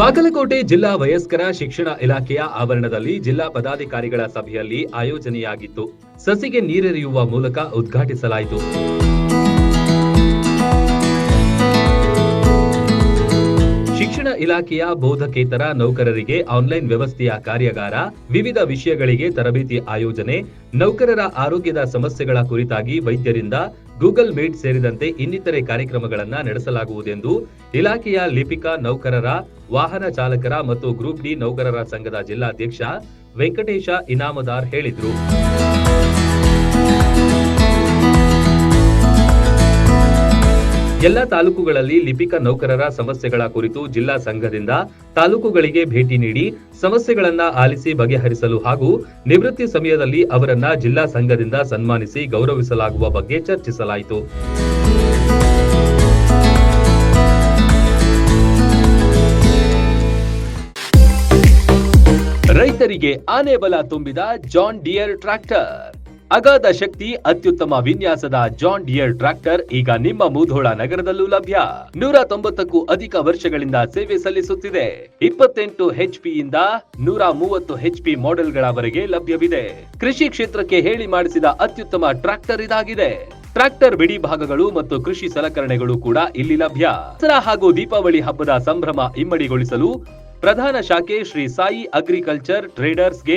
ಬಾಗಲಕೋಟೆ ಜಿಲ್ಲಾ ವಯಸ್ಕರ ಶಿಕ್ಷಣ ಇಲಾಖೆಯ ಆವರಣದಲ್ಲಿ ಜಿಲ್ಲಾ ಪದಾಧಿಕಾರಿಗಳ ಸಭೆಯಲ್ಲಿ ಆಯೋಜನೆಯಾಗಿತ್ತು. ಸಸಿಗೆ ನೀರೆರೆಯುವ ಮೂಲಕ ಉದ್ಘಾಟಿಸಲಾಯಿತು. ಶಿಕ್ಷಣ ಇಲಾಖೆಯ ಬೋಧಕೇತರ ನೌಕರರಿಗೆ ಆನ್ಲೈನ್ ವ್ಯವಸ್ಥೆಯ ಕಾರ್ಯಾಗಾರ, ವಿವಿಧ ವಿಷಯಗಳಿಗೆ ತರಬೇತಿ ಆಯೋಜನೆ, ನೌಕರರ ಆರೋಗ್ಯದ ಸಮಸ್ಯೆಗಳ ಕುರಿತಾಗಿ ವೈದ್ಯರಿಂದ ಗೂಗಲ್ ಮೀಟ್ ಸೇರಿದಂತೆ ಇನ್ನಿತರೆ ಕಾರ್ಯಕ್ರಮಗಳನ್ನು ನಡೆಸಲಾಗುವುದೆಂದು ಇಲಾಖೆಯ ಲಿಪಿಕಾ ನೌಕರರ, ವಾಹನ ಚಾಲಕರ ಮತ್ತು ಗ್ರೂಪ್ ಡಿ ನೌಕರರ ಸಂಘದ ಜಿಲ್ಲಾಧ್ಯಕ್ಷ ವೆಂಕಟೇಶ ಇನಾಮದಾರ್ ಹೇಳಿದರು. ಎಲ್ಲ ತಾಲೂಕುಗಳಲ್ಲಿ ಲಿಪಿಕ ನೌಕರರ ಸಮಸ್ಯೆಗಳ ಕುರಿತು ಜಿಲ್ಲಾ ಸಂಘದಿಂದ ತಾಲೂಕುಗಳಿಗೆ ಭೇಟಿ ನೀಡಿ ಸಮಸ್ಯೆಗಳನ್ನ ಆಲಿಸಿ ಬಗೆಹರಿಸಲು ಹಾಗೂ ನಿವೃತ್ತಿ ಸಮಯದಲ್ಲಿ ಅವರನ್ನ ಜಿಲ್ಲಾ ಸಂಘದಿಂದ ಸನ್ಮಾನಿಸಿ ಗೌರವಿಸಲಾಗುವ ಬಗ್ಗೆ ಚರ್ಚಿಸಲಾಯಿತು. ರೈತರಿಗೆ ಆನೆ ಬಲ ತುಂಬಿದ ಜಾನ್ ಡಿಯರ್ ಟ್ರ್ಯಾಕ್ಟರ್. ಅಗಾಧ ಶಕ್ತಿ, ಅತ್ಯುತ್ತಮ ವಿನ್ಯಾಸದ ಜಾನ್ ಡಿಯರ್ ಟ್ರ್ಯಾಕ್ಟರ್ ಈಗ ನಿಮ್ಮ ಮುಧೋಳ ನಗರದಲ್ಲೂ ಲಭ್ಯ. ನೂರ ತೊಂಬತ್ತಕ್ಕೂ ಅಧಿಕ ವರ್ಷಗಳಿಂದ ಸೇವೆ ಸಲ್ಲಿಸುತ್ತಿದೆ. ಇಪ್ಪತ್ತೆಂಟು ಹೆಚ್ ಇಂದ ನೂರ ಮೂವತ್ತು ಹೆಚ್ಪಿ ಮಾಡೆಲ್ಗಳವರೆಗೆ ಲಭ್ಯವಿದೆ. ಕೃಷಿ ಕ್ಷೇತ್ರಕ್ಕೆ ಹೇಳಿ ಮಾಡಿಸಿದ ಅತ್ಯುತ್ತಮ ಟ್ರ್ಯಾಕ್ಟರ್ ಇದಾಗಿದೆ. ಟ್ರ್ಯಾಕ್ಟರ್ ಬಿಡಿ ಭಾಗಗಳು ಮತ್ತು ಕೃಷಿ ಸಲಕರಣೆಗಳು ಕೂಡ ಇಲ್ಲಿ ಲಭ್ಯ. ದಸರಾ ಹಾಗೂ ದೀಪಾವಳಿ ಹಬ್ಬದ ಸಂಭ್ರಮ ಇಮ್ಮಡಿಗೊಳಿಸಲು ಪ್ರಧಾನ ಶಾಖೆ ಶ್ರೀ ಸಾಯಿ ಅಗ್ರಿಕಲ್ಚರ್ ಟ್ರೇಡರ್ಸ್ಗೆ